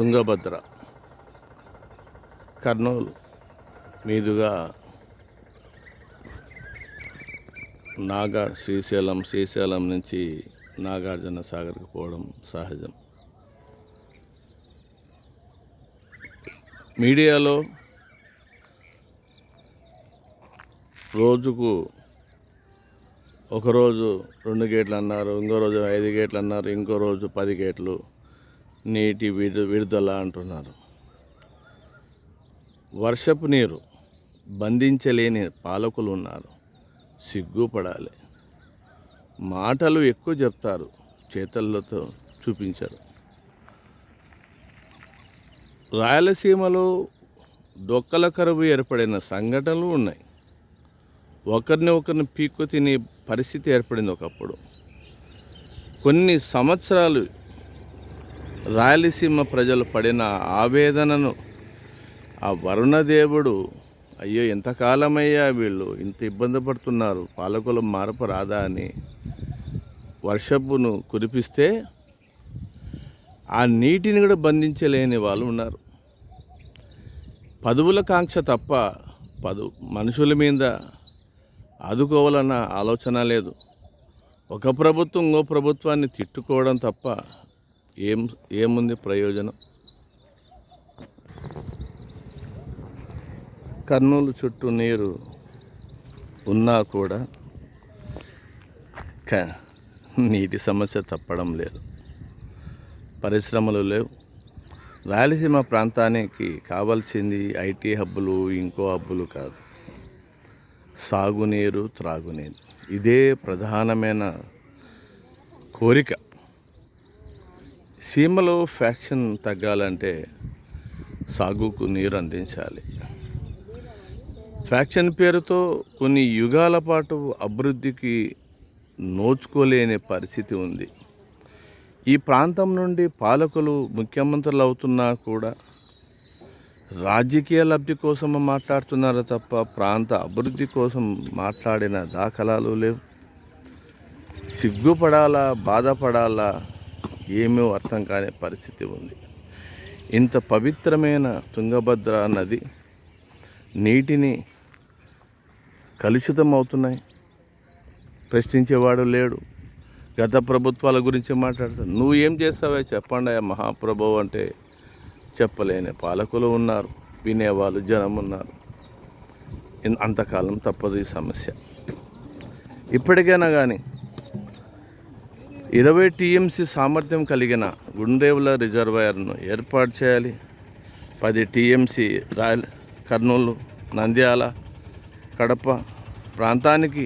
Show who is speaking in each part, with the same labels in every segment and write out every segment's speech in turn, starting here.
Speaker 1: తుంగభద్ర. కర్నూలు. మీదుగా నాగా శ్రీశైలం శ్రీశైలం నుంచి నాగార్జున సాగర్కి పోవడం సహజం. మీడియాలో రోజుకు ఒకరోజు రెండు గేట్లు అన్నారు ఇంకో రోజు ఐదు గేట్లు అన్నారు ఇంకో రోజు పది గేట్లు. నీటి విడు విడుదల అంటున్నారు. వర్షపు నీరు బంధించలేని పాలకులు ఉన్నారు సిగ్గుపడాలి. మాటలు ఎక్కువ చెప్తారు. చేతలతో చూపించరు. రాయలసీమలో డొక్కల కరువు ఏర్పడిన సంఘటనలు ఉన్నాయి. ఒకరిని ఒకరిని పీక్కు తినే పరిస్థితి ఏర్పడింది ఒకప్పుడు. కొన్ని సంవత్సరాలు రాయలసీమ ప్రజలు పడిన ఆవేదనను ఆ వరుణదేవుడు అయ్యో ఎంతకాలమయ్యా వీళ్ళు? ఇంత ఇబ్బంది పడుతున్నారు. పాలకులు మార్పు రాదా అని వర్షపును కురిపిస్తే ఆ నీటిని కూడా బంధించలేని వాళ్ళు ఉన్నారు. పదవుల కాంక్ష తప్ప పదు మనుషుల మీద ఆదుకోవాలన్న ఆలోచన లేదు. ఒక ప్రభుత్వం ఇంకో ప్రభుత్వాన్ని తిట్టుకోవడం తప్ప ఏం ఏముంది ప్రయోజనం? కర్నూలు చుట్టూ నీరు ఉన్నా కూడా క నీటి సమస్య తప్పడం లేదు. పరిశ్రమలు లేవు. రాయలసీమ ప్రాంతానికి కావాల్సింది ఐటీ హబ్బులు ఇంకో హబ్బులు కాదు. సాగునీరు త్రాగునీరు. ఇదే ప్రధానమైన కోరిక. సీమలో ఫ్యాక్షన్ తగ్గాలంటే సాగుకు నీరు అందించాలి. ఫ్యాక్షన్ పేరుతో కొన్ని యుగాల పాటు అభివృద్ధికి నోచుకోలేని పరిస్థితి ఉంది. ఈ ప్రాంతం నుండి పాలకులు ముఖ్యమంత్రులు అవుతున్నా కూడా రాజకీయ లబ్ధి కోసం మాట్లాడుతున్నారు తప్ప ప్రాంత అభివృద్ధి కోసం మాట్లాడిన దాఖలాలు లేవు. సిగ్గుపడాలా బాధపడాలా ఏమీ అర్థం కాని పరిస్థితి ఉంది. ఇంత పవిత్రమైన తుంగభద్ర నది నీటిని కలుషితం అవుతున్నాయి. ప్రశ్నించేవాడు లేడు. గత ప్రభుత్వాల గురించి మాట్లాడతారు నువ్వు ఏం చేస్తావే చెప్పండి ఆ మహాప్రభు అంటే చెప్పలేని పాలకులు ఉన్నారు. వినేవాళ్ళు జనం ఉన్నారు. అంతకాలం తప్పదు ఈ సమస్య. ఇప్పటికైనా కానీ ఇరవై టీఎంసీ సామర్థ్యం కలిగిన గుండేవుల రిజర్వాయర్ను ఏర్పాటు చేయాలి. పది టీఎంసీ రాయల్ కర్నూలు నంద్యాల కడప ప్రాంతానికి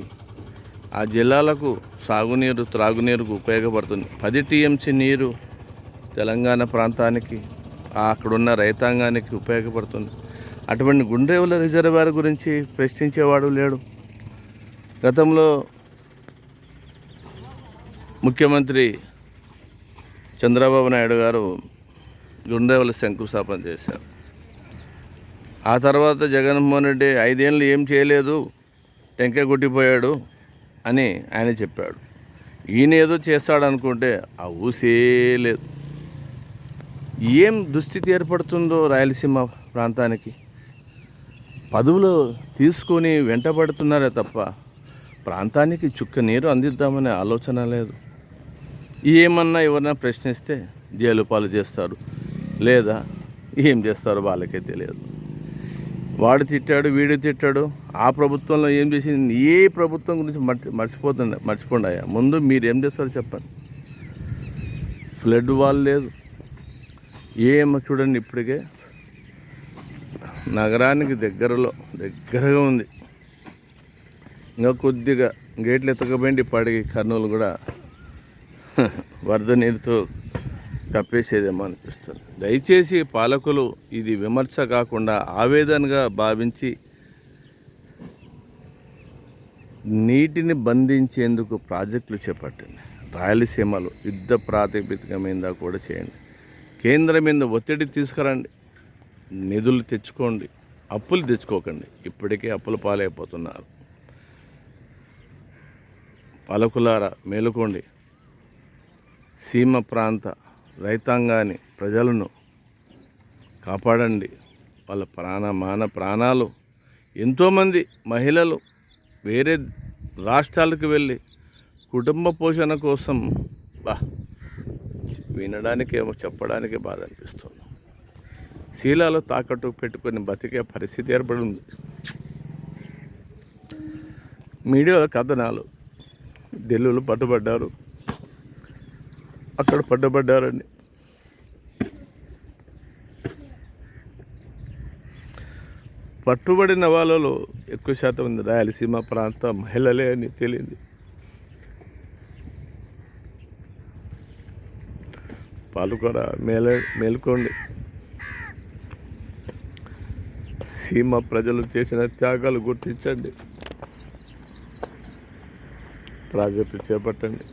Speaker 1: ఆ జిల్లాలకు సాగునీరు త్రాగునీరుకు ఉపయోగపడుతుంది. పది టీఎంసీ నీరు తెలంగాణ ప్రాంతానికి అక్కడున్న రైతాంగానికి ఉపయోగపడుతుంది. అటువంటి గుండ్రేవుల రిజర్వాయర్ గురించి ప్రశ్నించేవాడు లేడు. గతంలో ముఖ్యమంత్రి చంద్రబాబు నాయుడు గారు గుండెవల శంకుస్థాపన చేశారు. ఆ తర్వాత జగన్మోహన్ రెడ్డి ఐదేళ్ళు ఏం చేయలేదు టెంకాయ కొట్టిపోయాడు అని ఆయన చెప్పాడు. ఈయన ఏదో చేస్తాడనుకుంటే ఆ ఊసే లేదు. ఏం దుస్థితి ఏర్పడుతుందో రాయలసీమ ప్రాంతానికి? పదవులు తీసుకొని వెంటబడుతున్నారే తప్ప ప్రాంతానికి చుక్క నీరు అందిద్దామనే ఆలోచన లేదు. ఏమన్నా ఎవరన్నా ప్రశ్నిస్తే జైలు పాలు చేస్తారు. లేదా ఏం చేస్తారో వాళ్ళకే తెలియదు. వాడు తిట్టాడు వీడు తిట్టాడు ఆ ప్రభుత్వంలో ఏం చేసింది ఏ ప్రభుత్వం గురించి మర్చి మర్చిపోతుండ మర్చిపోండాయా ముందు మీరు ఏం చేస్తారో చెప్పండి. ఫ్లడ్ వాల్ లేదు. ఏమో చూడండి ఇప్పటికే. నగరానికి దగ్గరలో దగ్గరగా ఉంది. ఇంకా కొద్దిగా గేట్లు ఎత్తకపోయింది ఇప్పటికి కర్నూలు కూడా. వరద నీరుతో కప్పేసేదేమో అనిపిస్తుంది. దయచేసి పాలకులు ఇది విమర్శ కాకుండా ఆవేదనగా భావించి నీటిని బంధించేందుకు ప్రాజెక్టులు చేపట్టండి. రాయలసీమలో యుద్ధ ప్రాతిపదిక మీద కూడా చేయండి. కేంద్రం మీద ఒత్తిడి తీసుకురండి. నిధులు తెచ్చుకోండి. అప్పులు తెచ్చుకోకండి. ఇప్పటికే అప్పుల పాలైపోతున్నారు. పాలకులారా మేలుకోండి. సీమ ప్రాంత రైతాంగాన్ని ప్రజలను కాపాడండి. వాళ్ళ ప్రాణ మాన ప్రాణాలు. ఎంతోమంది మహిళలు వేరే రాష్ట్రాలకు వెళ్ళి కుటుంబ పోషణ కోసం బా వినడానికేమో చెప్పడానికే బాధ అనిపిస్తుంది. శీలాలు తాకట్టు పెట్టుకొని బతికే పరిస్థితి ఏర్పడింది. మీడియాలో కథనాలు ఢిల్లీలో పట్టుబడ్డారు. అక్కడ పడ్డబడ్డారండి. పట్టుబడిన వాళ్ళలో ఎక్కువ శాతం ఉంది. రాయలసీమ ప్రాంత మహిళలే అని తెలియంది. పాల్గొర మేల మేల్కోండి. సీమ ప్రజలు చేసిన త్యాగాలు గుర్తించండి. ప్రాజెక్టు చేపట్టండి.